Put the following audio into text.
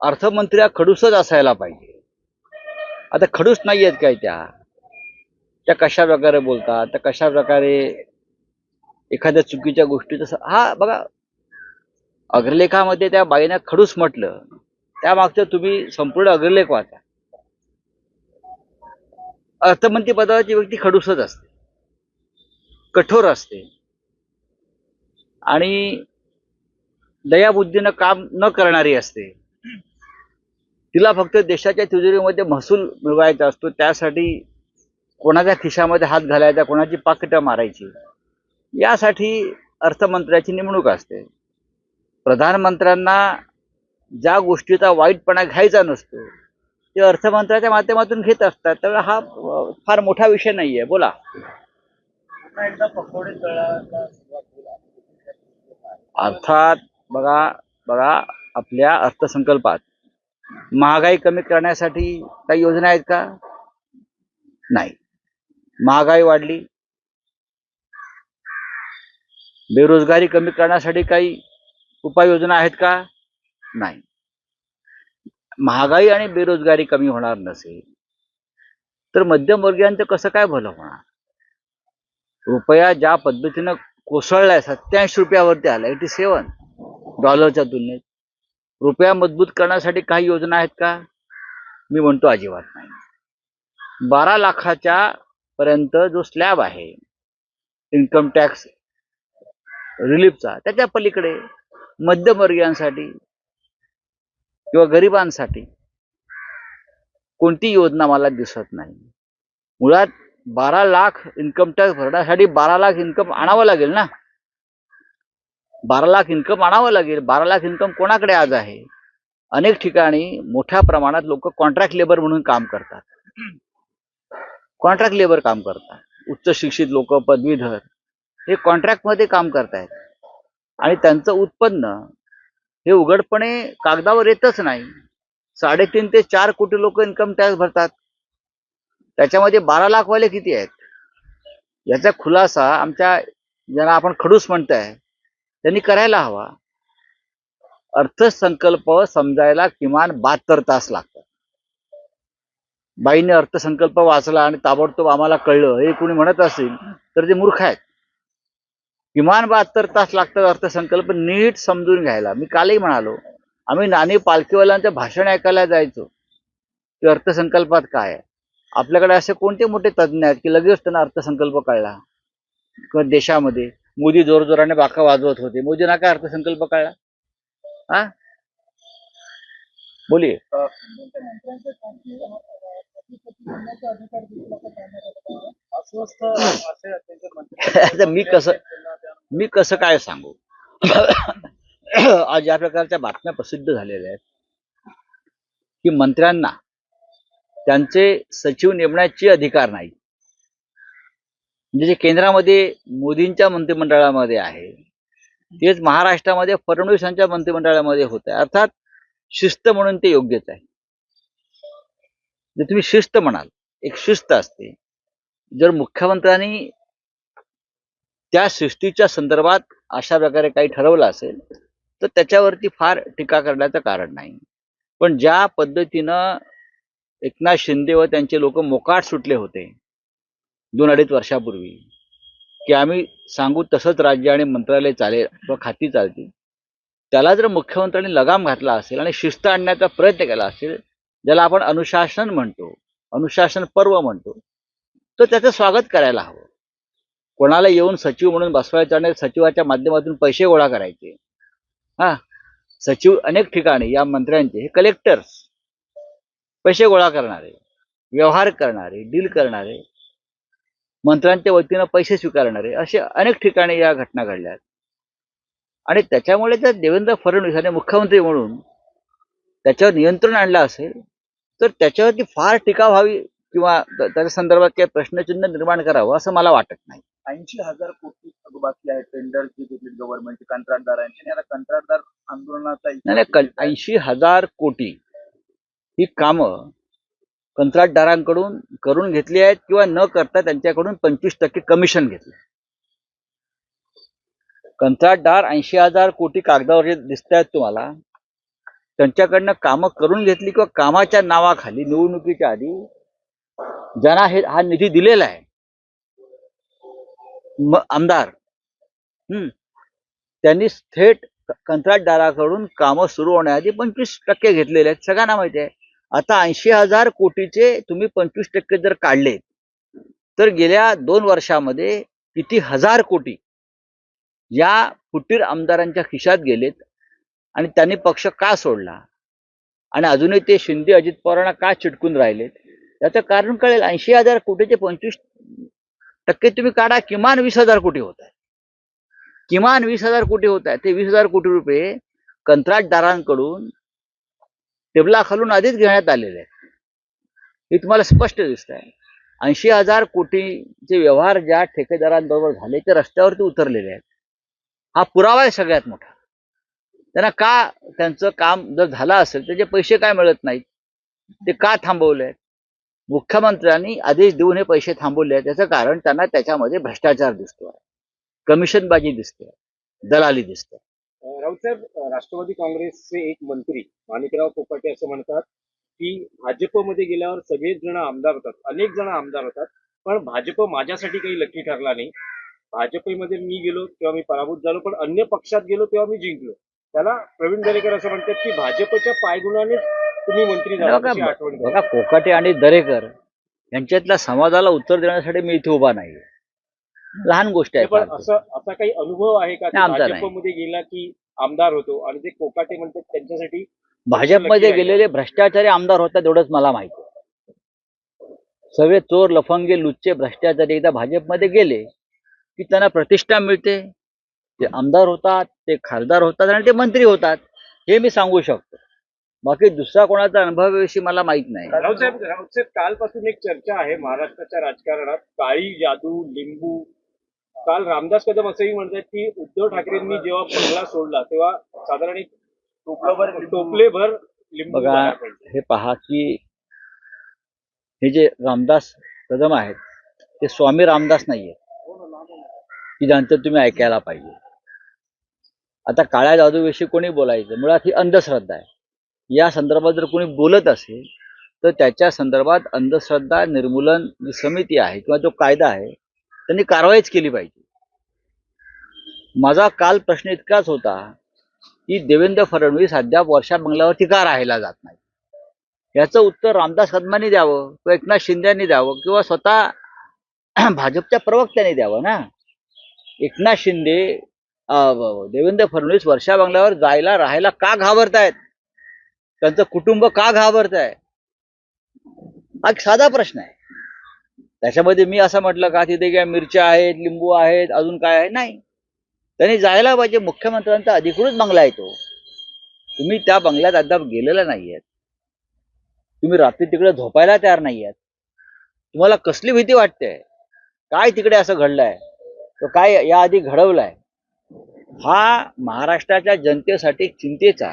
अर्थमंत्री हा खडूसच असायला पाहिजे. आता खडूस नाही आहेत काय त्या? त्या कशा प्रकारे बोलतात? त्या कशा प्रकारे एखाद्या चुकीच्या गोष्टीचं हा बघा अग्रलेखामध्ये त्या बाईनं खडूस म्हटलं त्यामागचं तुम्ही संपूर्ण अग्रलेख वाचा. अर्थमंत्री पदाची व्यक्ती खडूसच असते. कठोर असते. आणि दयाबुद्धीनं काम न करणारी असते. तिला फक्त देशाच्या तिजोरीमध्ये महसूल मिळवायचा असतो त्यासाठी कोणाच्या खिशामध्ये हात घालायचा कोणाची पाकिटं मारायची यासाठी अर्थमंत्र्याची नेमणूक असते. प्रधानमंत्र्यांना ज्या गोष्टीचा वाईटपणा घ्यायचा नसतो ते अर्थमंत्र्याच्या माध्यमातून घेत असतात. तर हा फार मोठा विषय नाहीये. बोला. अर्थात बघा बघा आपल्या अर्थसंकल्पात महागाई कमी करण्यासाठी काही योजना आहेत का? नाही. महागाई वाढली. बेरोजगारी कमी करण्यासाठी काही उपाययोजना आहेत का? नाही. महागाई आणि बेरोजगारी कमी होणार नसेल तर मध्यमवर्गीयांचं कसं काय भलं होणार? रुपया ज्या पद्धतीनं कोसळलाय सत्याऐंशी रुपयावरती आला एटी सेवन डॉलरच्या तुलनेत. रुपया मजबूत करण्यासाठी काही योजना आहेत का? मी म्हणतो अजिबात नाही. बारा लाखाच्या पर्यंत जो स्लॅब आहे इन्कम टॅक्स रिलीफचा त्याच्या पलीकडे मध्यमवर्गीयांसाठी किंवा गरिबांसाठी कोणती योजना मला दिसत नाही. मुळात बारा लाख इन्कम टॅक्स भरण्यासाठी बारा लाख इन्कम आणावं लागेल ना? बारा लाख इन्कम आणावं लागेल. बारा लाख इन्कम कोणाकडे आज आहे? अनेक ठिकाणी मोठ्या प्रमाणात लोक कॉन्ट्रॅक्ट लेबर म्हणून काम करतात. कॉन्ट्रॅक्ट लेबर काम करतात. उच्च शिक्षित लोक पदवीधर हे कॉन्ट्रॅक्टमध्ये काम करतायत. आणि त्यांचं उत्पन्न हे उघडपणे कागदावर येतच नाही. साडेतीन ते चार कोटी लोक इन्कम टॅक्स भरतात. त्याच्यामध्ये बारा लाखवाले किती आहेत? याचा खुलासा आमच्या ज्यांना आपण खडूस म्हणताय त्यांनी करायला हवा. अर्थसंकल्प समजायला किमान बहात्तर तास लागतात. बाईने अर्थसंकल्प वाचला आणि ताबडतोब आम्हाला कळलं. हे कोणी म्हणत असेल तर ते मूर्ख आहेत. किमान बहात्तर तास लागतात अर्थसंकल्प नीट समजून घ्यायला. मी कालही म्हणालो आम्ही नाणी पालखीवाल्यांचं भाषण ऐकायला जायचो. की अर्थसंकल्पात काय आहे? आपल्याकडे असे कोणते मोठे तज्ज्ञ आहेत की लगेच त्यांना अर्थसंकल्प कळला? किंवा देशामध्ये? मोदी जोरजोराने बाका वाजवत होते. मोदींना काय अर्थसंकल्प कळला? हा? बोलिये. मी कसं मी कसं काय सांगू? आज या प्रकारच्या बातम्या प्रसिद्ध झालेल्या आहेत. की मंत्र्यांना त्यांचे सचिव नेमण्याचे अधिकार नाही म्हणजे जे केंद्रामध्ये मोदींच्या मंत्रिमंडळामध्ये आहे तेच महाराष्ट्रामध्ये फडणवीसांच्या मंत्रिमंडळामध्ये होत आहे. अर्थात शिस्त म्हणून ते योग्यच आहे. जे तुम्ही शिस्त म्हणाल एक शिस्त असते. जर मुख्यमंत्र्यांनी त्या शिस्तीच्या संदर्भात अशा प्रकारे काही ठरवलं असेल तर त्याच्यावरती फार टीका करण्याचं कारण नाही. पण ज्या पद्धतीनं एकनाथ शिंदे व त्यांचे लोक मोकाट सुटले होते दोन अडीच वर्षापूर्वी की आम्ही सांगू तसंच राज्य आणि मंत्रालय चालेल किंवा खाती चालतील. त्याला जर मुख्यमंत्र्यांनी लगाम घातला असेल आणि शिस्त आणण्याचा प्रयत्न केला असेल ज्याला आपण अनुशासन म्हणतो अनुशासन पर्व म्हणतो तर त्याचं स्वागत करायला हवं. कोणाला येऊन सचिव म्हणून बसवायचं आणि सचिवाच्या माध्यमातून पैसे गोळा करायचे. हा सचिव अनेक ठिकाणी या मंत्र्यांचे हे कलेक्टर्स पैसे गोळा करणारे व्यवहार करणारे डील करणारे मंत्र्यांच्या वतीनं पैसे स्वीकारणारे असे अनेक ठिकाणी या घटना घडल्या आहेत. आणि त्याच्यामुळे जर देवेंद्र फडणवीस यांनी मुख्यमंत्री म्हणून त्याच्यावर नियंत्रण आणलं असेल तर त्याच्यावरती फार टीका व्हावी किंवा त्याच्या संदर्भात काही प्रश्नचिन्ह निर्माण करावं असं मला वाटत नाही. ऐंशी हजार कोटी थकबाकी आहे टेंडरची घेतली गव्हर्नमेंटची कंत्राटदारांची. आणि कंत्राटदार आंदोलनाचा ऐंशी हजार कोटी ही कामं कंत्राटदारांकडून करून घेतली आहेत किंवा न करता त्यांच्याकडून पंचवीस टक्के कमिशन घेतले कंत्राटदार ऐंशी हजार कोटी कागदावर दिसत आहेत तुम्हाला. त्यांच्याकडनं कामं करून घेतली किंवा कामाच्या नावाखाली निवडणुकीच्या आधी ज्यांना हे हा निधी दिलेला आहे. आमदार. हम्म. त्यांनी थेट कंत्राटदाराकडून कामं सुरू होण्याआधी पंचवीस टक्के घेतलेले आहेत. सगळ्यांना माहिती आहे. आता ऐंशी हजार कोटीचे तुम्ही पंचवीस टक्के जर काढले तर गेल्या दोन वर्षामध्ये किती हजार कोटी या फुटीर आमदारांच्या खिशात गेलेत आणि त्यांनी पक्ष का सोडला? आणि अजूनही ते शिंदे अजित पवारांना का चिटकून राहिलेत? याचं कारण कळेल. ऐंशी हजार कोटीचे पंचवीस टक्के तुम्ही काढा किमान वीस हजार कोटी होत आहे किमान वीस हजार कोटी होत आहे ते वीस हजार कोटी रुपये कंत्राटदारांकडून टेबलाखालून आधीच घेण्यात आलेले आहेत. हे तुम्हाला स्पष्ट दिसत आहे. ऐंशी हजार कोटीचे व्यवहार ज्या ठेकेदारांबरोबर झाले ते रस्त्यावरती उतरलेले आहेत. हा पुरावा आहे सगळ्यात मोठा. त्यांना का त्यांचं काम जर झालं असेल त्याचे पैसे काय मिळत नाहीत ते का थांबवले आहेत? मुख्यमंत्र्यांनी आदेश देऊन हे पैसे थांबवले आहेत. त्याचं कारण त्यांना त्याच्यामध्ये भ्रष्टाचार दिसतोय. कमिशनबाजी दिसते. दलाली दिसते. राऊतसाहेब राष्ट्रवादी काँग्रेसचे एक मंत्री माणिकराव कोकाटे असं म्हणतात की भाजपमध्ये गेल्यावर सगळेच जण आमदार होतात अनेक जण आमदार होतात पण भाजप माझ्यासाठी काही लकी ठरला नाही. भाजपमध्ये मी गेलो तेव्हा मी पराभूत झालो पण अन्य पक्षात गेलो तेव्हा मी जिंकलो. त्याला प्रवीण दरेकर असं म्हणतात की भाजपच्या पायगुणानेच तुम्ही मंत्री झाला आठवण. बघा कोकाटे आणि दरेकर यांच्यातल्या समाजाला उत्तर देण्यासाठी मी इथे उभा नाही लहान गोष्टी आहेत पण फार. असं असा काही अनुभव आहे का की नाही, आमचा नाही. भाजपमध्ये गेला की आमदार होतो आणि ते कोकाटे म्हणतात त्यांच्यासाठी भाजपमध्ये लकी आहे. गेलेले भ्रष्टाचारी आमदार होतात एवढंच मला माहिती आहे. सगळे चोर लफंगे लुच्चे भ्रष्टाचारी एकदा भाजपमध्ये गेले की त्यांना प्रतिष्ठा मिळते ते आमदार होतात ते खासदार होतात आणि ते मंत्री होतात हे मी सांगू शकतो बाकी दुसरा कोणाचा अनुभवाविषयी मला माहीत नाही राऊतसाहेब राऊतसाहेब कालपासून एक चर्चा आहे महाराष्ट्राच्या राजकारणात काळी जादू लिंबू काल रामदास कदम असंही म्हणतात की उद्धव ठाकरेंनी जेव्हा बंगला सोडला तेव्हा साधारण एक टोपलभर टोपलेभर लिंबू बघा बाहेर पडले. हे पहा की हे जे रामदास कदम आहेत ते स्वामी रामदास नाहीये की ज्यांचं तुम्ही ऐकायला पाहिजे. आता काळ्या जादूविषयी कोणी बोलायचं? मुळात ही अंधश्रद्धा आहे. या संदर्भात जर कोणी बोलत असेल तर त्याच्या संदर्भात अंधश्रद्धा निर्मूलन जी समिती आहे किंवा जो कायदा आहे त्यांनी कारवाईच केली पाहिजे. माझा काल प्रश्न इतकाच होता की देवेंद्र फडणवीस अद्याप वर्षा बंगल्यावरती का राहायला जात नाही याचं उत्तर रामदास कदमांनी द्यावं किंवा एकनाथ शिंदेनी द्यावं किंवा स्वतः भाजपच्या प्रवक्त्यांनी द्यावं ना? एकनाथ शिंदे देवेंद्र फडणवीस वर्षा बंगल्यावर जायला राहायला का घाबरतायत? त्यांचं कुटुंब का घाबरत आहे हा एक साधा प्रश्न आहे. त्याच्यामध्ये मी असं म्हटलं का तिथे काय मिरच्या आहेत लिंबू आहेत अजून काय आहे? नाही. त्यांनी जायला पाहिजे मुख्यमंत्र्यांचा अधिकृत बंगला आहे तो. तुम्ही त्या बंगल्यात अद्याप गेलेला नाहीयेत. तुम्ही रात्री तिकडे झोपायला तयार नाही आहेत तुम्हाला कसली भीती वाटते? काय तिकडे असं घडलंय? तो काय याआधी घडवलाय? हा महाराष्ट्राच्या जनतेसाठी चिंतेचा